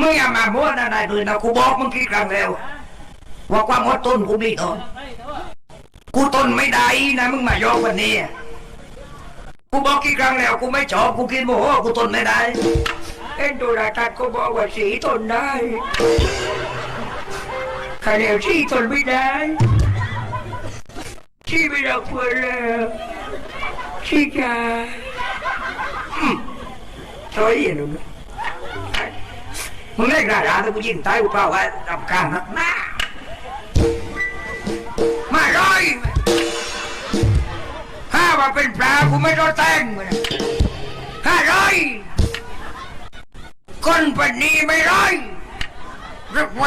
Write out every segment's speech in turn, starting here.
มึงอย่ามาบ้วนอะไรเลยนะกูบอกมึงกี่ครั้งแล้ว ว่าความอดทนกูมีทนกูทนไม่ได้นะมึงมายอกวันนี้กูบอกกี่ครั้งแล้วกูไม่ชอบกูกินโมโหกูทนไม่ได้เอ็นดูราทัดกูบอกว่าสีทนได้ข้าเดียวสีทนไม่ได้สีไม่รักเพื่อนแล้วสีจ้าอืมสวยอย่นู้น มึงเล่นกระดาษแต่กูยิงตายกูเปล่าว่าทำการนักหน้ามาร้อยห้าว่าเป็นปลากูไม่รอดแต่งเลยห้าร้อยคนปันนี้ไม่ร้อยรักแหว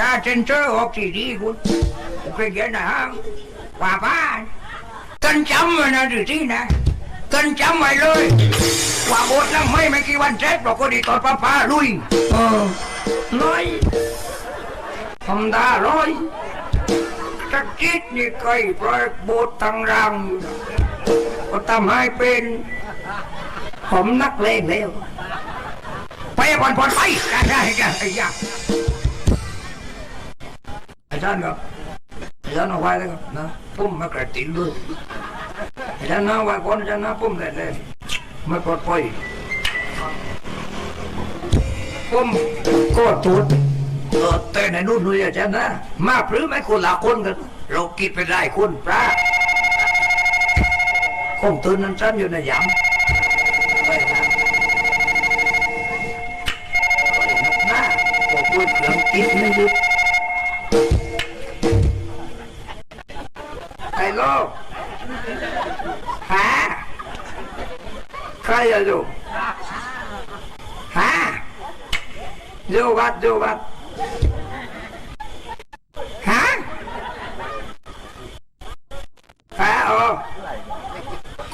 ดาเซนเซอร์ออกสีดีคุณกูเคยเขียนนะฮะว่าบ้านกันจำไว้นะดูที่นะ กันจำไว้เลยว่าบทนั่งไม่ไม่กี่วันเสร็จเราก็ดีต่อป้าป้าลุยเออร้อยทำตาร้อยสักจิตนี่เคยปล่อยบททางรังก็ทำให้เป็นผมนักเลงแล้วไปก่อนผ่อนไปได้ได้ได้ไอ้ยาอาจารย์ครับอาจารย์เอาไว้แล้วครับนะพุ่มมากระตินด้วย อาจารย์นะไว้ก่อนอาจารย์นะพุ่มเลยเลยไม่ปลอดภัยผมก็ตูดเออแต่ในนู่นนู่นอาจารย์นะ มาหรือไม่คนละคนกัน เรากินไปได้คนพระคงตื่นนั้นฉันอยู่ในยำไปนะไปนะบอกว่าเครื่องกินไม่หยุดไอ้โลก หาใครอะอยู่ฮะอยู่วัดอยู่วัดฮะฮะอ๋อ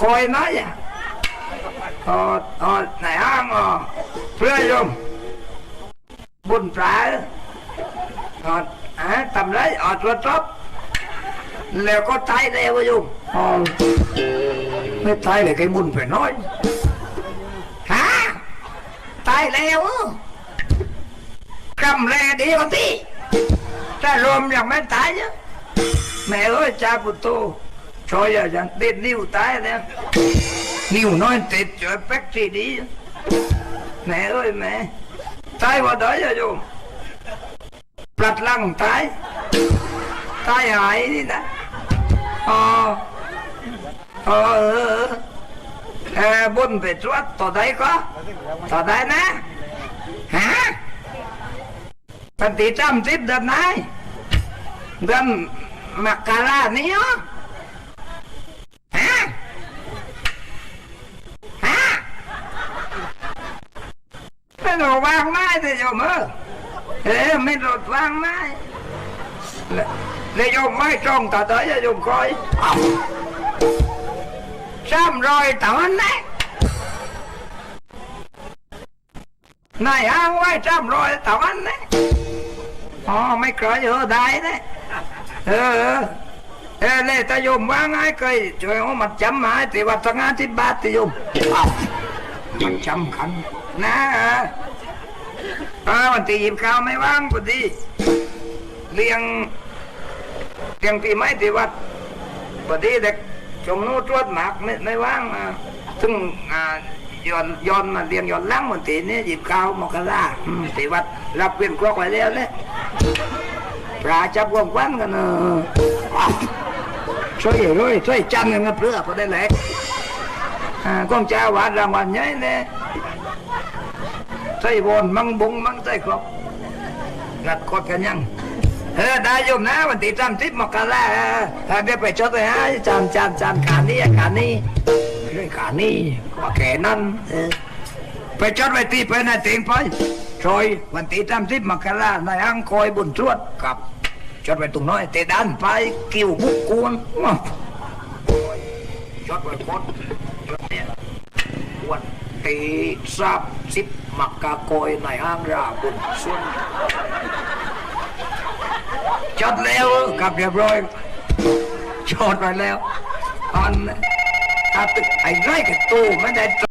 คอยน้อยอะอ๋ออ๋อไหนห้างอ๋อเพื่อนโยมบุญปลาอ๋อฮะทำไรอ๋อตรวจสอบแล้วก็ตายแล้วโยมอ๋อไม่ตายเลยไอ้บุญไปน้อยฮะตายแล้วกำแลเดียวที่ถ้ารว มยังไม่ตายเนี่ยแม่เอ้ยจ่าปุตโตช่วยอย่าติดนิ้วตายแล้วนิ้วน้อยติดช่วยแป๊กซีดีแม่เอ้ยแม่ตายว่าได้ อ๋อเออเออบุญไปตรวจต่อได้ก็ต่อได้นะฮะปฏิจำทิพย์เดือนไหนเดือนมกรานี้เหรอฮะฮะไม่รู้วางไม้แต่โยมเออเออไม่รู้วางไม้ แล้วแล้วโยมไม่ตรงต่อได้โยมคอยซ้ำรอยต่อนั้นนะนายอ้างไว้จำรอยตะวันนะอ๋อไม่เคยเออได้นะเออเออเออเลยตาโยมว่าไงเคยช่วยเอามาจำหมาให้ที่วัดสังอาทิตย์บาทที่โยมมันจำคันนะเออเออวันที่หยิบข้าวไม่ว่างพอดีเลี้ยง กียงปีไม้ที่วัดพอดีเด็กชมนู้ตรวจหมากไม่ไม่ว่างซึ่งย้อนย้อนมาเรียงย้อนหลังมันตีนี่หยิบข้าวมกราอืมตีวัดรับเวียนครอกไว้แล้วเนี่ยปลาจับกวงควันกันเออช่วยเลยช่วยจันกันเพื่อพอได้แหลกอ่ากองเจ้าหวานรางวัลใหญ่เนี่ยใส่บนมังบุงมังใส่ครบรัดกดกันยัง เออได้โยมนะวันที่จำทิพย์มกราเออเออเดี๋ยวไปชดเลยฮะจานจานจานขานี้ขานี้เรื่องขานี่ก็แค่นั้นไปจดไว้ที่ไปนาเตียงไปชอยวันที่ทำทิพมกราในอังคอยบุญทวดกับจดไว้ตรงน้อยเตดันไปกิ้วบุกกวนว้าวจดไว้คนจดเนี่ยวันที่สามสิบมักราคอยในอังราบุญส่วน จดแล้วกับเรียบร้อยจดไปแล้วอันตาตึกไอ้ไรกับตู้ไม่ได้